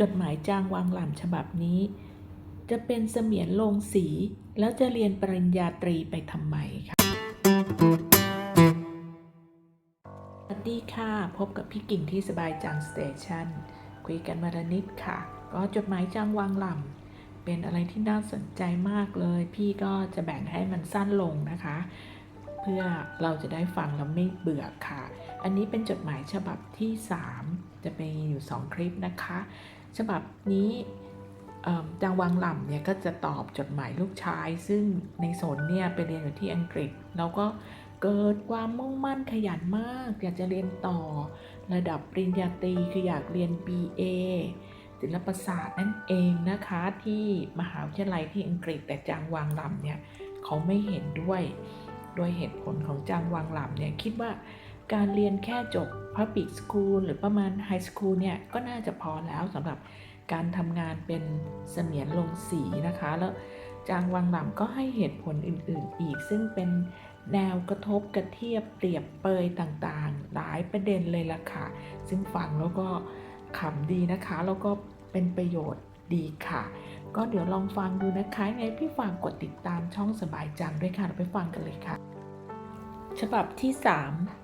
จดหมายจ้างวางหล่ำฉบับนี้ จะเป็นเสมียนลงสี แล้วจะเรียนปริญญาตรีไปทำไมคะสวัสดีค่ะ พบกับพี่กิ่งที่สบายจังสเตชันคุยกันมาละนิดค่ะ ก็จดหมายจ้างวางหล่ำเป็นอะไรที่น่าสนใจมากเลย พี่ก็จะแบ่งให้มันสั้นลงนะคะ เพื่อเราจะได้ฟังแล้วไม่เบื่อค่ะ อันนี้เป็นจดหมายฉบับที่ 3 จะเป็นอยู่ 2 คลิปนะคะ ฉบับนี้จางวังหล่ำเนี่ยก็จะตอบจดหมายลูกชาย ซึ่งในสนเนี่ยไปเรียนอยู่ที่อังกฤษ แล้วก็เกิดความมุ่งมั่นขยันมาก อยากจะเรียนต่อระดับปริญญาตรีคืออยากเรียน BA ศิลปศาสตร์นั่นเองนะคะที่มหาวิทยาลัยที่อังกฤษแต่จางวางหล่ำเนี่ยเขาไม่เห็นด้วย โดยเหตุผลของจางวางหล่ำเนี่ยคิดว่า การเรียนแค่จบ Public School หรือประมาณ High School เนี่ย ก็น่าจะพอแล้วสำหรับการทำงานเป็นเสมียนลงสีนะคะ แล้วจางวางหล่ำก็ให้เหตุผลอื่นๆ อีก ซึ่งเป็นแนวกระทบกระเทียบเปรียบเปยต่างๆ หลายประเด็นเลยล่ะค่ะ ซึ่งฟังแล้วก็ขำดีนะคะ แล้วก็เป็นประโยชน์ดีค่ะ ก็เดี๋ยวลองฟังดูนะคะไงพี่ฝากกดติดตามช่องสบายจังด้วยค่ะ เราไปฟังกันเลยค่ะ ฉบับที่ 3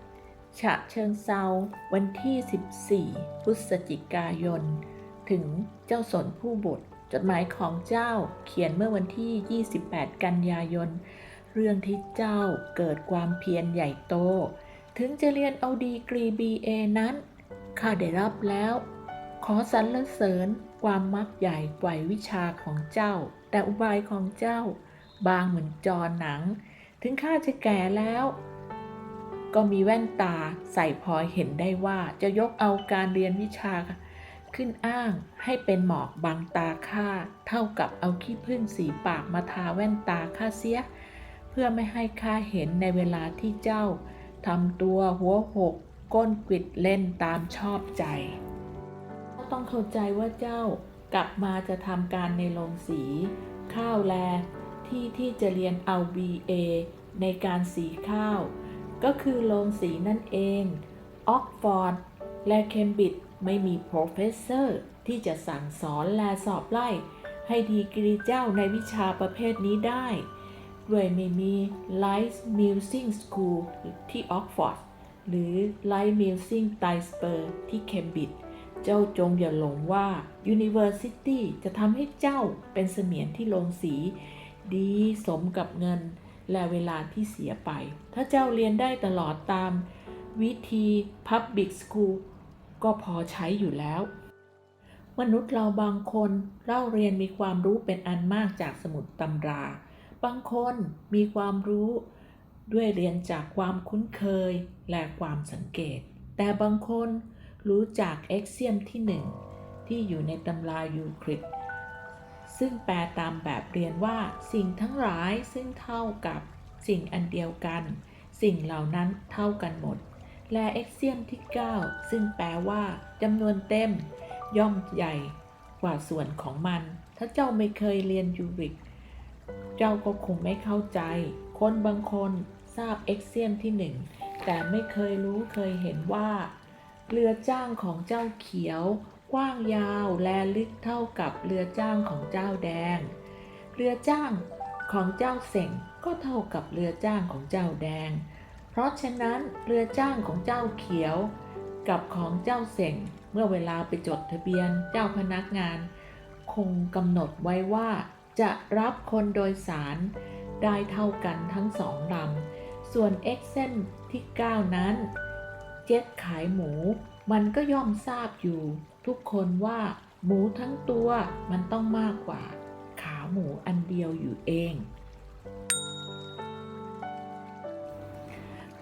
ฉะเชิงเซาวันที่ 14 พฤศจิกายน ถึงเจ้าสนผู้บุตร จดหมายของเจ้าเขียนเมื่อวันที่ 28 กันยายน เรื่องที่เจ้าเกิดความเพียรใหญ่โต ถึงจะเรียนเอาดีกรี BA นั้น ข้าได้รับแล้ว ขอสรรเสริญความมักใหญ่ไกววิชาของเจ้า แต่อุบายของเจ้า บางเหมือนจอหนัง ถึงข้าจะแก่แล้ว ก็มีแว่นตาใส่พอเห็นได้ว่าจะยกเอาการเรียนวิชา ขึ้นอ้างให้เป็นหมอกบังตาข้าเท่ากับเอาขี้ผึ้งสีปากมาทาแว่นตาข้าเสีย เพื่อไม่ให้ข้าเห็นในเวลาที่เจ้าทำตัวหัวหก ก้นกิดเล่นตามชอบใจ ก็ต้องเข้าใจว่าเจ้ากลับมาจะทำการในโรงสี ข้าวแล ที่ที่จะเรียนเอา BA ในการสีข้าว ก็คือโรงสีนั่นเอง ออกฟอร์ดและเคมบริดจ์ไม่มีโปรเฟสเซอร์ที่จะสั่งสอนและสอบไล่ ให้ดีกรีเจ้าในวิชาประเภทนี้ได้ ด้วยไม่มี Light Musing School ที่ออกฟอร์ดหรือ Light Musing t i s p e r ที่เคมบริดจ์เจ้าจงอย่าหลงว่า University จะทำให้เจ้าเป็นเสมียนที่ลงสี ดีสมกับเงิน และเวลาที่เสียไป ถ้าเจ้าเรียนได้ตลอดตามวิธี Public School ก็พอใช้อยู่แล้ว มนุษย์เราบางคนเล่าเรียนมีความรู้เป็นอันมากจากสมุดตำรา บางคนมีความรู้ด้วยเรียนจากความคุ้นเคยและความสังเกต แต่บางคนรู้จากเอ็กเซียมที่หนึ่งที่อยู่ในตำรายูคริด ซึ่งแปลตามแบบเรียนว่า สิ่งทั้งหลายซึ่งเท่ากับสิ่งอันเดียวกัน สิ่งเหล่านั้นเท่ากันหมด และเอ็กเซียมที่ 9 ซึ่งแปลว่าจำนวนเต็ม ย่อมใหญ่กว่าส่วนของมัน ถ้าเจ้าไม่เคยเรียนยูริก เจ้าก็คงไม่เข้าใจ คนบางคนทราบเอ็กเซียมที่หนึ่งแต่ไม่เคยรู้เคยเห็นว่า เรือจ้างของเจ้าเขียว กว้างยาวและลึกเท่ากับเรือจ้างของเจ้าแดง เรือจ้างของเจ้าเสงก็เท่ากับเรือจ้างของเจ้าแดง เพราะฉะนั้นเรือจ้างของเจ้าเขียว กับของเจ้าเสงเมื่อเวลาไปจดทะเบียนเจ้าพนักงาน คงกำหนดไว้ว่าจะรับคนโดยสารได้เท่ากันทั้งสองลำ ส่วนเอ็กเซนที่ 9 นั้น เจ็ตขายหมู มันก็ย่อมทราบอยู่ ทุกคนว่าหมูทั้งตัวมันต้องมากกว่า ขาหมูอันเดียวอยู่เอง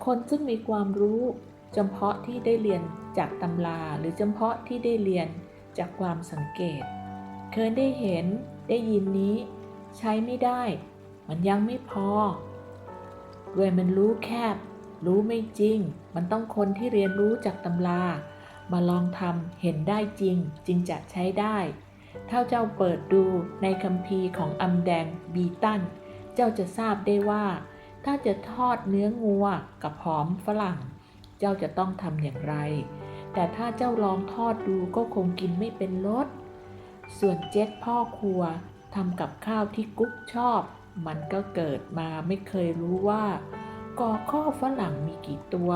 คนซึ่งมีความรู้จำเพาะที่ได้เรียนจากตำราหรือจำเพาะที่ได้เรียนจากความสังเกต เคยได้เห็นได้ยินนี้ ใช้ไม่ได้ มันยังไม่พอด้วยมันรู้แคบ รู้ไม่จริง มันต้องคนที่เรียนรู้จากตำรา มาลองทำเห็นได้จริงจึงจะใช้ได้ ถ้าเจ้าเปิดดูในคัมภีร์ของอำแดงบีตัน เจ้าจะทราบได้ว่า ถ้าจะทอดเนื้องัวกับหอมฝรั่ง เจ้าจะต้องทำอย่างไร แต่ถ้าเจ้าลองทอดดูก็คงกินไม่เป็นรส ส่วนเจ็ดพ่อครัวทำกับข้าวที่กุ๊กชอบ มันก็เกิดมาไม่เคยรู้ว่ากอข้อฝรั่งมีกี่ตัว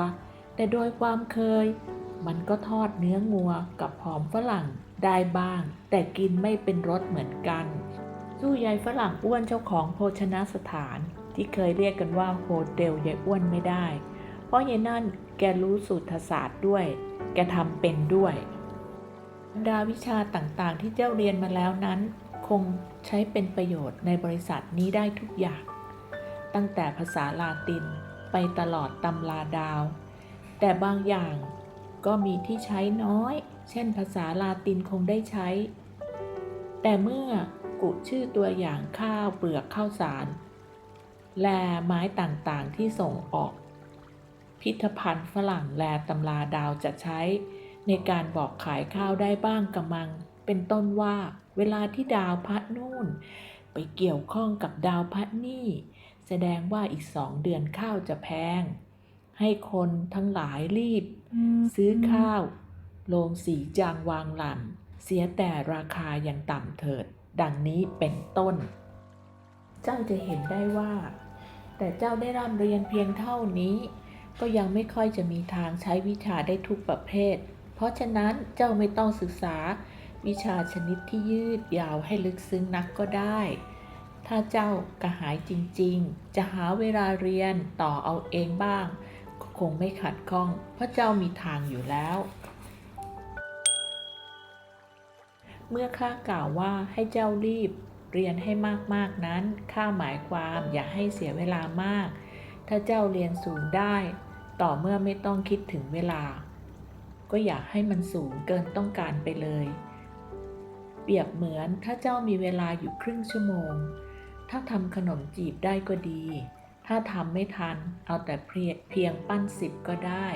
แต่โดยความเคย มันก็ทอดเนื้องัวกับหอมฝรั่งได้บ้าง แต่กินไม่เป็นรสเหมือนกัน สู้ยายฝรั่งอ้วนเจ้าของโภชนาสถาน ที่เคยเรียกกันว่าโฮเทลยายอ้วนไม่ได้ เพราะยายนั่นแกรู้สูตรศาสตร์ด้วย แกทำเป็นด้วยบรรดาวิชาต่างๆ ที่เจ้าเรียนมาแล้วนั้น คงใช้เป็นประโยชน์ในบริษัทนี้ได้ทุกอย่าง ตั้งแต่ภาษาลาตินไปตลอดตำราดาว แต่บางอย่าง ก็มีที่ใช้น้อย เช่นภาษาลาตินคงได้ใช้ แต่เมื่อกุชื่อตัวอย่างข้าวเปลือกข้าวสาร และไม้ต่างๆที่ส่งออก พิพิธภัณฑ์ฝรั่งและตำราดาวจะใช้ ในการบอกขายข้าวได้บ้างกระมัง เป็นต้นว่าเวลาที่ดาวพัดนู่น ไปเกี่ยวข้องกับดาวพัดนี่ แสดงว่าอีกสองเดือนข้าวจะแพง ให้คนทั้งหลายรีบ ซื้อข้าวโรงสีจางวางหล่ำเสียแต่ราคายังต่ำเถิด ดังนี้เป็นต้น เจ้าจะเห็นได้ว่า แต่เจ้าได้ร่ำเรียนเพียงเท่านี้ ก็ยังไม่ค่อยจะมีทางใช้วิชาได้ทุกประเภท เพราะฉะนั้นเจ้าไม่ต้องศึกษาวิชาชนิดที่ยืดยาวให้ลึกซึ้งนักก็ได้ ถ้าเจ้ากระหายจริงๆ จะหาเวลาเรียนต่อเอาเองบ้างก็ค งไม่ขัดข้อง เพราะเจ้ามีทางอยู่แล้ว เมื่อข้ากล่าวว่าให้เจ้ารีบ เรียนให้มากๆนั้นข้าหมายความอย่าให้เสียเวลามาก ถ้าเจ้าเรียนสูงได้ ต่อเมื่อไม่ต้องคิดถึงเวลา ก็อย่าให้มันสูงเกินต้องการไปเลย เปรียบเหมือนถ้าเจ้ามีเวลาอยู่ครึ่งชั่วโมง ถ้าทำขนมจีบได้ก็ดี ถ้าทำไม่ทัน เอาแต่เพียงปั้นสิบก็ได้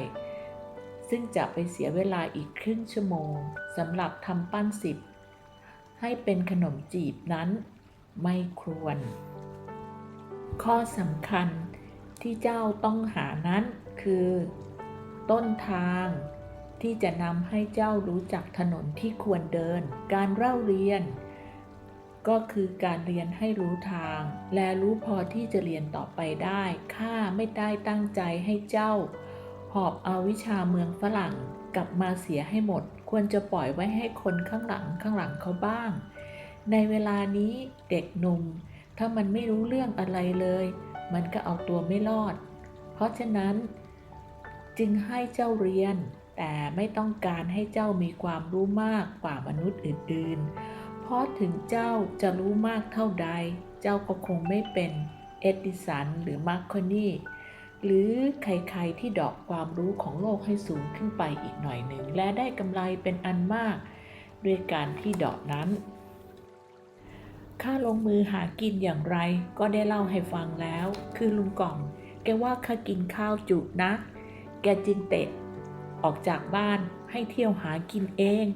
ซึ่งจะไปเสียเวลาอีกครึ่งชั่วโมงสำหรับทำปั้นสิบให้เป็นขนมจีบนั้นไม่ควร ข้อสำคัญที่เจ้าต้องหานั้นคือ ต้นทางที่จะนำให้เจ้ารู้จักถนนที่ควรเดิน การเล่าเรียน ก็คือการเรียนให้รู้ทาง และรู้พอที่จะเรียนต่อไปได้ ข้าไม่ได้ตั้งใจให้เจ้า หอบเอาวิชาเมืองฝรั่งกลับมาเสียให้หมด ควรจะปล่อยไว้ให้คนข้างหลังข้างหลังเขาบ้าง ในเวลานี้เด็กหนุ่ม ถ้ามันไม่รู้เรื่องอะไรเลย มันก็เอาตัวไม่รอด เพราะฉะนั้น จึงให้เจ้าเรียน แต่ไม่ต้องการให้เจ้ามีความรู้มากกว่ามนุษย์อื่นๆ เพราะถึงเจ้าจะรู้มากเท่าใด เจ้าก็คงไม่เป็นเอ็ดดิสันหรือมาร์คอนี่หรือใครๆที่ดอกความรู้ของโลกให้สูงขึ้นไปอีกหน่อยหนึ่ง และได้กำไรเป็นอันมาก ด้วยการที่ดอกนั้น ข้าลงมือหากินอย่างไรก็ได้เล่าให้ฟังแล้ว คือลุงกล่อม แกว่าข้ากินข้าวจุนะ แกจึงเตะออกจากบ้านให้เที่ยวหากินเอง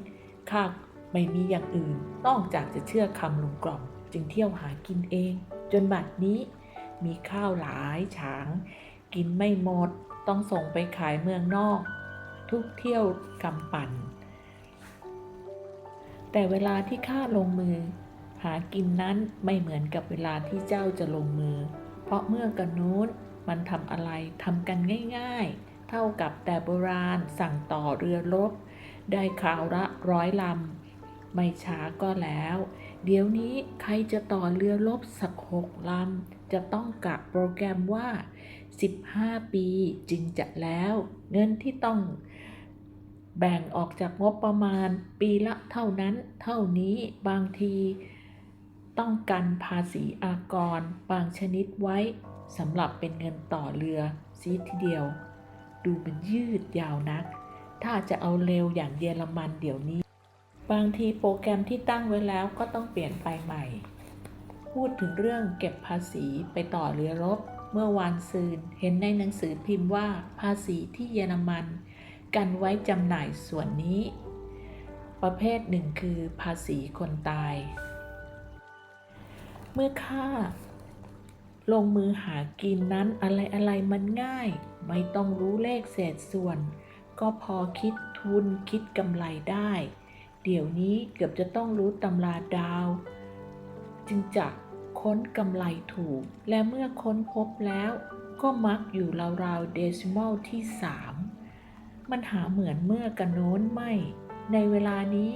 ข้า ไม่มีอย่างอื่น นอกจากจะเชื่อคำลุงกล่อม จึงเที่ยวหากินเอง จนบัดนี้มีข้าวหลายฉาง กินไม่หมด ต้องส่งไปขายเมืองนอก ทุกเที่ยวกำปั่น แต่เวลาที่ข้าลงมือ หากินนั้นไม่เหมือนกับเวลาที่เจ้าจะลงมือ เพราะเมื่อกันนู้นมันทำอะไรทำกันง่ายๆ เท่ากับแต่โบราณสั่งต่อเรือรบได้คราวละร้อยลำ ไม่ช้าก็แล้ว เดี๋ยวนี้ใครจะต่อเรือรบสักหกลำ จะต้องกะโปรแกรมว่า 15 ปีจึงจะแล้ว เงินที่ต้องแบ่งออกจากงบประมาณปีละเท่านั้น เท่านี้บางทีต้องกันภาษีอากร บางชนิดไว้สำหรับเป็นเงินต่อเรือซีทีเดียว ดูมันยืดยาวนัก ถ้าจะเอาเร็วอย่างเยอรมันเดี๋ยวนี้ บางทีโปรแกรมที่ตั้งไว้แล้วก็ต้องเปลี่ยนไปใหม่ พูดถึงเรื่องเก็บภาษีไปต่อเรือรบ เมื่อวานซืนเห็นในหนังสือพิมพ์ว่าภาษีที่เยอรมัน กันไว้จำหน่ายส่วนนี้ ประเภทหนึ่งคือภาษีคนตาย เมื่อข้าลงมือหากินนั้นอะไรอะไรมันง่าย ไม่ต้องรู้เลขเศษส่วน ก็พอคิดทุนคิดกำไรได้ เดี๋ยวนี้เกือบจะต้องรู้ตำราดาว จึงจะค้นกำไรถูก และเมื่อค้นพบแล้วก็มักอยู่ราวๆเดซิมอลที่ 3 มันหาเหมือนเมื่อกันโน้นไม่ ในเวลานี้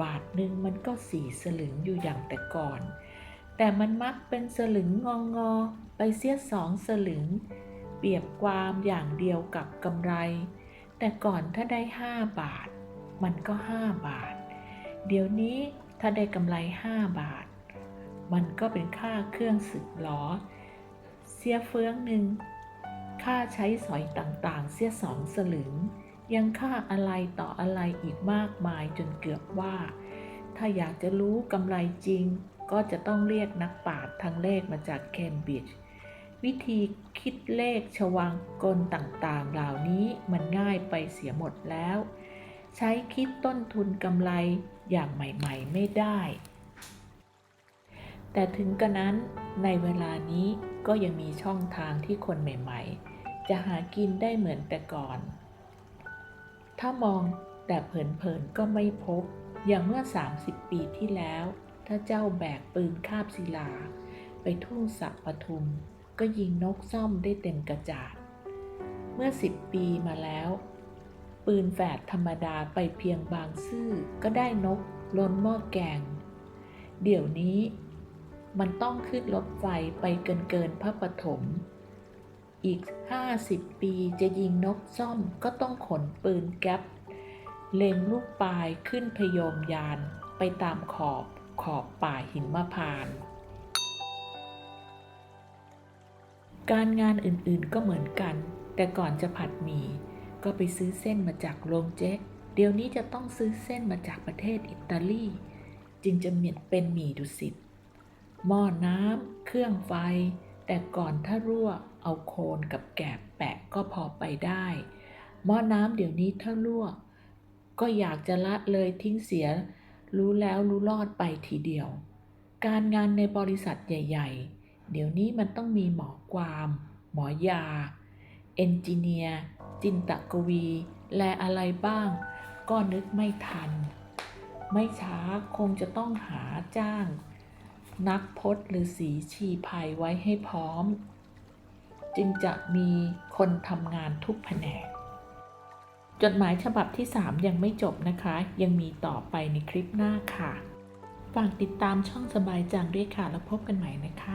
บาทหนึ่งมันก็สี่สลึงอยู่อย่างแต่ก่อน แต่มันมักเป็นสลึงงองอๆไปเสียสองสลึง เปรียบความอย่างเดียวกับกำไร แต่ก่อนถ้าได้ห้าบาท มันก็ห้าบาท เดี๋ยวนี้ถ้าได้กำไรห้าบาท มันก็เป็นค่าเครื่องสึกล้อ เสียเฟืองหนึ่ง ค่าใช้สอยต่างๆ เสียสองสลึง ยังค่าอะไรต่ออะไรอีกมากมายจนเกือบว่า ถ้าอยากจะรู้กำไรจริง ก็จะต้องเรียกนักปราชญ์ทางเลขมาจากเคมบริดจ์วิธีคิดเลขชวางกลต่างๆ เหล่านี้มันง่ายไปเสียหมดแล้ว ใช้คิดต้นทุนกำไรอย่างใหม่ๆไม่ได้ แต่ถึงกระนั้นในเวลานี้ก็ยังมีช่องทางที่คนใหม่ๆ จะหากินได้เหมือนแต่ก่อน ถ้ามองแต่เผินๆก็ไม่พบ อย่างเมื่อ 30 ปีที่แล้ว ถ้าเจ้าแบกปืนคาบศิลา ไปทุ่งสักปทุม ก็ยิงนกซ่อมได้เต็มกระจาด เมื่อ 10 ปีมาแล้ว ปืนแฝดธรรมดาไปเพียงบางซื่อก็ได้นกล้นหม้อแกง เดี๋ยวนี้มันต้องขึ้นรถไฟไปเกินเกินๆพระปฐม อีก 50 ปีจะยิงนกซ่อมก็ต้องขนปืนแก๊ป เล็งลูกปลายขึ้นพยมยานไปตามขอบขอบป่าหินมะพาน การงานอื่นๆก็เหมือนกัน แต่ก่อนจะผัดหมี่ ก็ไปซื้อเส้นมาจากโรงเจ๊กเดี๋ยวนี้จะต้องซื้อเส้นมาจากประเทศอิตาลี จึงจะเหมียนเป็นหมี่ดุสิตหม้อน้ำเครื่องไฟ แต่ก่อนถ้ารั่วเอาโคนกับแกบแปะก็พอไปได้ หม้อน้ำเดี๋ยวนี้ถ้ารั่ว ก็อยากจะละเลยทิ้งเสีย รู้แล้วรู้รอดไปทีเดียว การงานในบริษัทใหญ่ ๆ เดี๋ยวนี้มันต้องมีหมอความ หมอยา เอนจิเนียร์จินตกวี และอะไรบ้าง ก็นึกไม่ทัน ไม่ช้าคงจะต้องหาจ้าง นักพจน์หรือสีชีภัยไว้ให้พร้อม จึงจะมีคนทำงานทุกแผนก จดหมายฉบับที่ 3 ยังไม่จบนะคะ ยังมีต่อไปในคลิปหน้าค่ะ ฝากติดตามช่องสบายจังด้วยค่ะ แล้วพบกันใหม่นะคะ